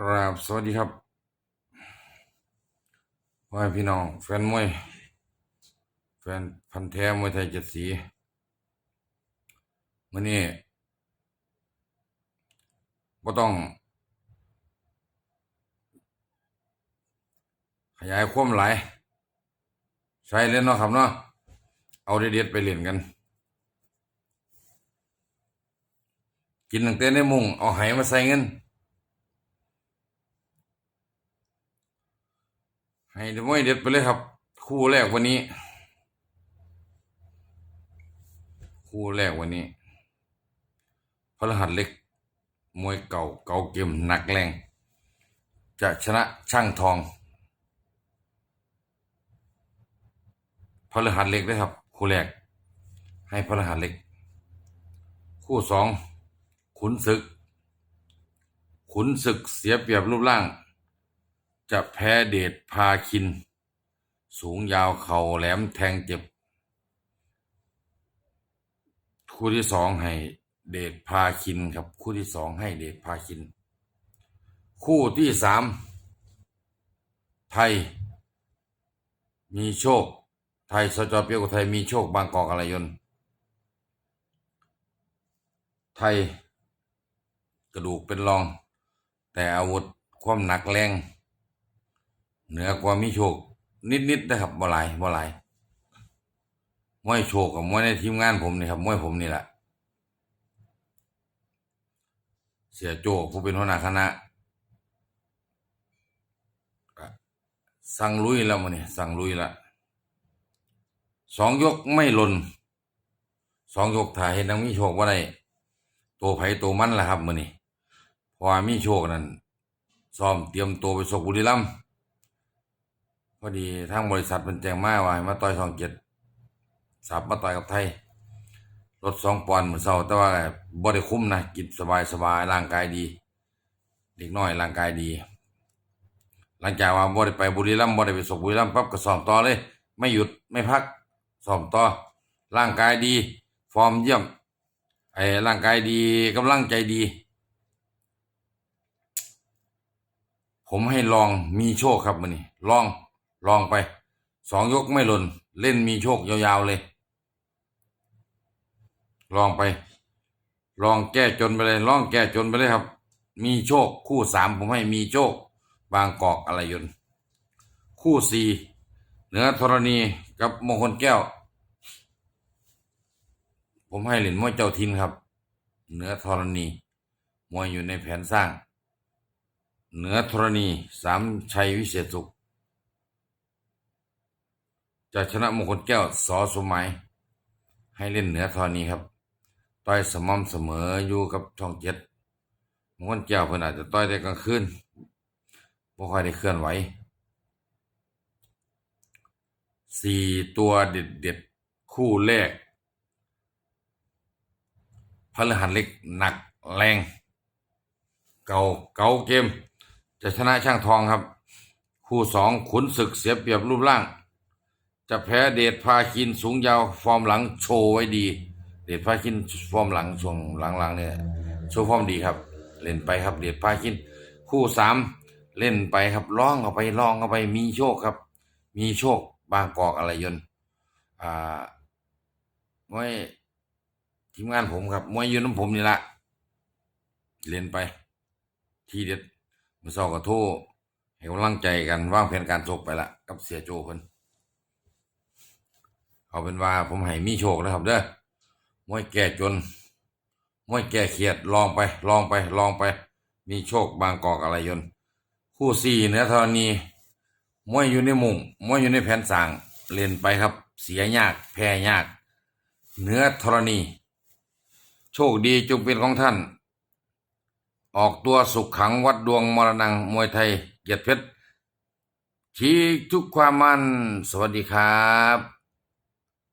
กราบสวัสดีครับพ่อแม่พี่น้อง แฟนมวย แฟนพันธ์แท้มวยไทยเจ็ดสีมื่อนี้ก็ต้อง ขยายความหลาย ใช้เล่นเนาะครับเนาะเอาเด็ดๆไปเล่นกัน กินตั้งแต่ในมุงเอาไหมาใส่เงิน ให้เดมวยเด็ดไปเลยครับ คู่แรกวันนี้ คู่แรกวันนี้พระหัสเล็ก มวยเก่าเก่าเกมหนักแรง จะชนะช่างทองพระหัสเล็กด้วยครับ คู่แรก ให้พระหัสเล็ก คู่สองขุนศึก ขุนศึกเสียเปรียบรูปร่าง จะแพ้เดชพาคิน สูงยาวเข่าแหลมแทงเจ็บ คู่ที่สองให้เดชพาคินครับ คู่ที่สองให้เดชพาคิน คู่ที่สามไทย มีโชค ไทยสจเปียวกับไทยมีโชคบางกอกอะไรยนต์ไทย กระดูกเป็นรอง แต่อาวุธความหนักแรง เหนือกว่ามีโชค นิดๆนะครับบ่หลายบ่หลายมวยโชคกับมวยในทีมงานผมนี่ครับมวยผมนี่แหละเสียโจผู้เป็นหัวหน้าคณะสั่งลุยแล้วมันนี่สั่งลุยละสองยกไม่หล่นสองยกถ่ายเห็นนังมีโชคว่าได้ตัวไผ่ตัวมันล่ะครับมันนี่พราะว่ามีโชคนั่นซ้อมเตรียมตัวไปสกบุรีรัมย์ พอดีทางบริษัทมันแจ้งมาว่าให้มาต่อยช่องเจ็ดสับมาต่อยกับไทยลดสองปอนด์เหมือนเศร้าแต่ว่าบ่ได้คุ้มนะกินสบายสบายร่างกายดี เด็กน้อยร่างกายดี หลังจากว่าบ่ได้ไปบุรีรัมย์บ่ได้ไปสกบุรีรัมย์ปั๊บก็ซ้อมต่อเลย ไม่หยุดไม่พักซ้อมต่อร่างกายดี ฟอร์มเยี่ยมไอ้ร่างกายดีกำลังใจดี ผมให้ลองมีโชคครับมันนี่ลอง ลองไปสองยกไม่หล่น เล่นมีโชคยาวๆเลย ลองไป ลองแก้จนไปเลยลองแก้จนไปเลยครับ มีโชคคู่สามผมให้มีโชค บางกอกอะไรยนต์คู่สี่เหนือธรณีกับมงคลแก้ว ผมให้เหรียญมวยเจ้าทินครับ เหนือธรณีมวยอยู่ในแผนสร้าง เหนือธรณีสามชัยวิเศษสุข จะชนะมงคลแก้วสอสมหมายให้เล่นเหนือธรณีครับ ต่อยสม่ำเสมออยู่กับช่องเจ็ดมงคลแก้วเพิ่นอาจจะต่อยได้กลางคืนบ่ค่อยได้เคลื่อนไหวสี่ตัวเด็ดเด็ดคู่แรกพฤหัสเล็กหนักแรง เก่าเก่าเกม จะชนะช่างทองครับ คู่สองขุนศึกเสียเปรียบรูปร่าง จะแพ้เดชพาคินสูงยาวฟอร์มหลังโชว์ไว้ดี เดชพาคินฟอร์มหลังช่วงหลังๆเนี่ยโชว์ฟอร์มดีครับ เล่นไปครับเดชพาคิน คู่สามเล่นไปครับล่องเข้าไปล่องเข้าไปมีโชคครับ มีโชคบางกอกอะไรยนอ่ามวยทีมงานผมครับมวยยืนน้ำผมนี่ละเล่นไป ทีเด็ดมือสองก็โทรให้กำลังใจกันวางแผนการชกไปละกับเสียโจเพิ่น เอาเป็นว่าผมให้มีโชคนะครับเด้อมวยแก่จนมวยแก่เขียดลองไป ลองไป ลองไป มีโชคบางกอกอะไรยนต์คู่สี่เนื้อธรณีมวยอยู่ในมุงมวยอยู่ในแผนสางเล่นไปครับ เสียยากแพ้ยาก เนื้อธรณี โชคดีจงเป็นของท่าน ออกตัวสุขขังวัดดวงมรณังมวยไทยเกียรติเพชรชี้ทุกความมันสวัสดีครับ